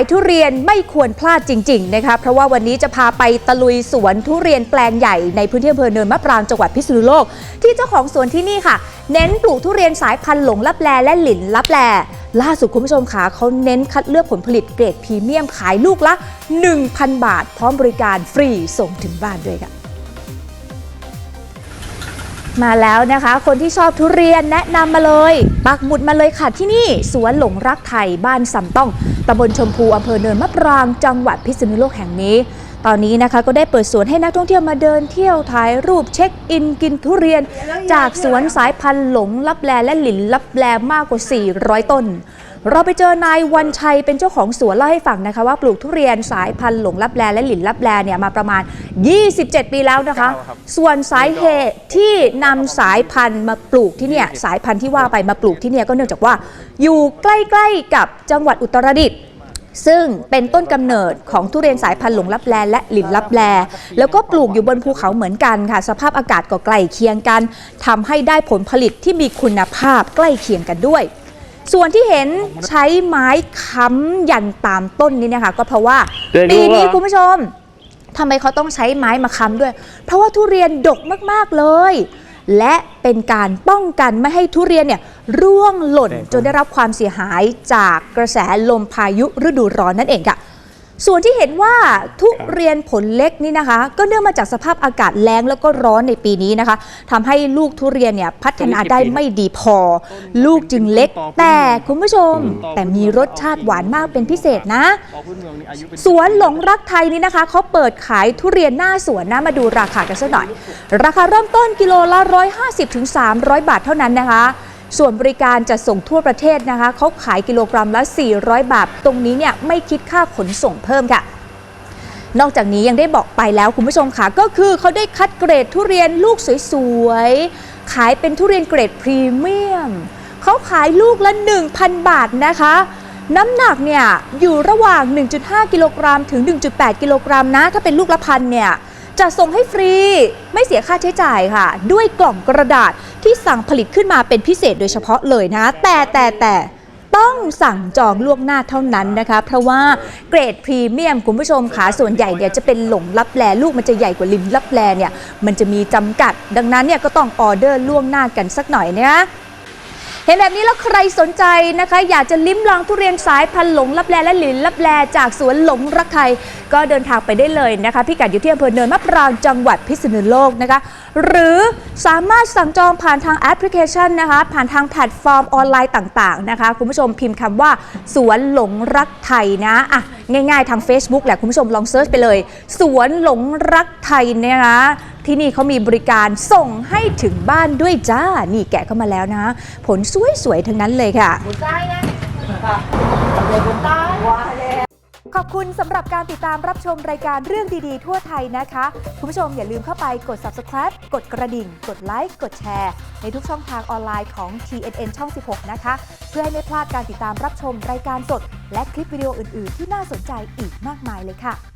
ายทุเรียนไม่ควรพลาดจริง ๆ นะคะ เพราะว่าวันนี้จะพาไปตะลุยสวนทุเรียนแปลงใหญ่ในพื้นที่อำเภอเนินมะปรางจังหวัดพิษณุโลก ที่เจ้าของสวนที่นี่ค่ะ เน้นปลูกทุเรียนสายพันธุ์หลงลับแลและหลินลับแลล่าสุดคุณผู้ชมค่ะเขาเน้นคัดเลือกผลผลิตเกรดพรีเมียมขายลูกละ 1,000 บาท พร้อมบริการฟรีส่งถึงบ้านด้วยค่ะ มาแล้วนะคะ คนที่ชอบทุเรียนแนะนำมาเลย ปักหมุดมาเลยค่ะที่นี่ สวนหลงรักไทยบ้านสำต้องตำบลชมพูอำเภอเนินมะปรางจังหวัดพิษณุโลกแห่งนี้ ตอนนี้นะคะก็ได้เปิดสวนให้นักท่องเที่ยวมาเดินเที่ยวถ่ายรูปเช็คอินกินทุเรียน จากสวนสายพันธุ์หลงลับแลและหลินลับแลมากกว่า 400 ต้น เราไปเจอนายวันชัยเป็นเจ้าของสวนเล่าให้ฟังนะคะว่าปลูกทุเรียนสายพันธุ์หลงลับแลและหลินลับแลเนี่ยมาประมาณ 27 ปีแล้วนะคะ ส่วนสาเหตุที่นำสายพันธุ์มาปลูกที่เนี่ยสายพันธุ์ที่ว่าไปมาปลูกที่เนี่ยก็เนื่องจากว่าอยู่ใกล้ๆกับจังหวัดอุตรดิตถ์ ซึ่งเป็นต้นกำเนิดของทุเรียนสายพันธุ์หลงลับแลและหลินลับแล แล้วก็ปลูกอยู่บนภูเขาเหมือนกันค่ะ สภาพอากาศก็ใกล้เคียงกันทำให้ได้ผลผลิตที่มีคุณภาพใกล้เคียงกันด้วย ส่วนที่เห็นใช้ไม้ค้ำยันตามต้นนี้นะคะก็เพราะว่าเดี๋ยวดูปีนี้ว่าคุณผู้ชมทำไมเขาต้องใช้ไม้มาค้ำด้วย เพราะว่าทุเรียนดกมากๆเลย และเป็นการป้องกันไม่ให้ทุเรียนเนี่ยร่วงหล่นจนได้รับความเสียหายจากกระแสลมพายุฤดูร้อนนั่นเองค่ะ ส่วนที่เห็นว่าทุเรียนผลเล็กนี่นะคะ ก็เนื่องมาจากสภาพอากาศแล้งแล้วก็ร้อนในปีนี้นะคะทำให้ลูกทุเรียนเนี่ยพัฒนาได้ไม่ดีพอ ลูกจึงเล็ก แต่คุณผู้ชม แต่มีรสชาติหวานมากเป็นพิเศษนะ สวนหลงรักไทยนี่นะคะเขาเปิดขายทุเรียนหน้าสวนนะมาดูราคากันสักหน่อย ราคาเริ่มต้นกิโลละ 150ถึง300 บาทเท่านั้นนะคะ ส่วนบริการจะส่งทั่วประเทศนะคะเขาขายกิโลกรัมละ 400 บาท ตรงนี้เนี่ยไม่คิดค่าขนส่งเพิ่มค่ะ นอกจากนี้ยังได้บอกไปแล้วคุณผู้ชมค่ะ ก็คือเขาได้คัดเกรดทุเรียนลูกสวยๆ ขายเป็นทุเรียนเกรดพรีเมียมเขาขายลูกละ 1,000 บาทนะคะ น้ำหนักเนี่ยอยู่ระหว่าง 1.5 กิโลกรัมถึง 1.8 กิโลกรัมนะ ถ้าเป็นลูกละพันเนี่ยจะส่งให้ฟรีไม่เสียค่าใช้จ่ายค่ะ ด้วยกล่องกระดาษ ที่สั่งผลิตขึ้นมาเป็นพิเศษโดยเฉพาะเลยนะ แต่แต่แต่ต้องสั่งจองล่วงหน้าเท่านั้นนะคะ เพราะว่าเกรดพรีเมียมคุณผู้ชมค่ะส่วนใหญ่เนี่ยจะเป็นหลงลับแลลูกมันจะใหญ่กว่าลินลับแลเนี่ยมันจะมีจำกัด ดังนั้นเนี่ยก็ต้องออเดอร์ล่วงหน้ากันสักหน่อยนะ เห็นแบบนี้แล้วใครสนใจนะคะ อยากจะลิ้มลองทุเรียนสายพันธุ์หลงลับแลและหลินลับแลจากสวนหลงรักไทยก็เดินทางไปได้เลยนะคะพิกัดอยู่ที่อำเภอเนินมะปรางจังหวัดพิษณุโลกนะคะ หรือสามารถสั่งจองผ่านทางแอปพลิเคชันนะคะ ผ่านทางแพลตฟอร์มออนไลน์ต่าง ๆ นะคะ คุณผู้ชมพิมพ์คำว่าสวนหลงรักไทยนะอะง่าย ๆ ทาง Facebook แหละคุณผู้ชมลองเซิร์ชไปเลย สวนหลงรักไทยเนี่ยนะ ที่นี่เขามีบริการส่งให้ถึงบ้านด้วยจ้า นี่แกะเข้ามาแล้วนะ ผลสวยๆทั้งนั้นเลยค่ะขอบคุณสำหรับการติดตามรับชมรายการเรื่องดีๆ ทั่วไทยนะคะ คุณผู้ชมอย่าลืมเข้าไปกด subscribe กดกระดิ่ง กดไลค์ กดแชร์ ในทุกช่องทางออนไลน์ของ TNN ช่อง 16 นะคะ เพื่อให้ไม่พลาดการติดตามรับชมรายการสด และคลิปวิดีโออื่น ๆ ที่น่าสนใจอีกมากมายเลยค่ะ